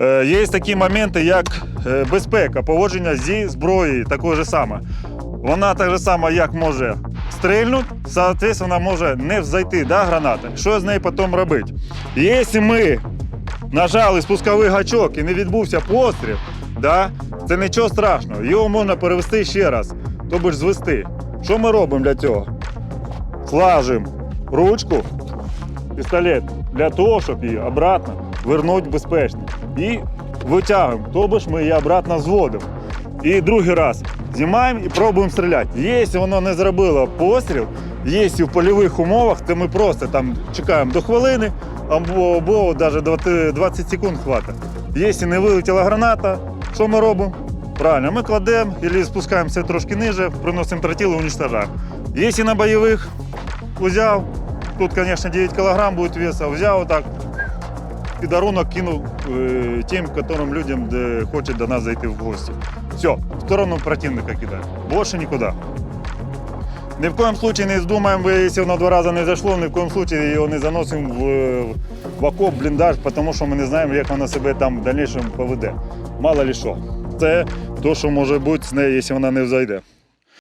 Е, Є такі моменти, як е, безпека, поводження зі зброєю, також же саме. Вона так же само, як може стрельнути, соответственно, може не взайти да, граната. Що з нею потім робити? Якщо ми нажали спусковий гачок і не відбувся постріл, да, це нічого страшного. Його можна перевести ще раз, тобто ж звести. Що ми робимо для цього? Слажимо ручку, пістолет для того, щоб її обратно вернути безпечно. І витягуємо, тобто ж ми її обратно зводимо. І другий раз знімаємо і пробуємо стріляти. Якщо воно не зробило постріл, якщо в польових умовах, то ми просто там чекаємо до хвилини або, або навіть 20, 20 секунд хватить. Якщо не вилетіла граната, що ми робимо? Правильно, ми кладемо або спускаємося трошки ниже, приносимо тротіл і уничтожаємо. Якщо на бойових взяв, тут, звісно, 9 кг буде веса, взяв так, подарунок кинув е, тим, которым людям де хочуть до нас зайти в гості. Все, в сторону противника кидає. Більше нікуди. Ні в коем случае не вы, если воно два рази не зайшло, ні в коем случае його не заносимо в, в окоп, бліндаж, тому що ми не знаємо, як вона себе там в дальнейшем поведе. Мало ли що. Це то, що може бути з нею, якщо вона не взайде.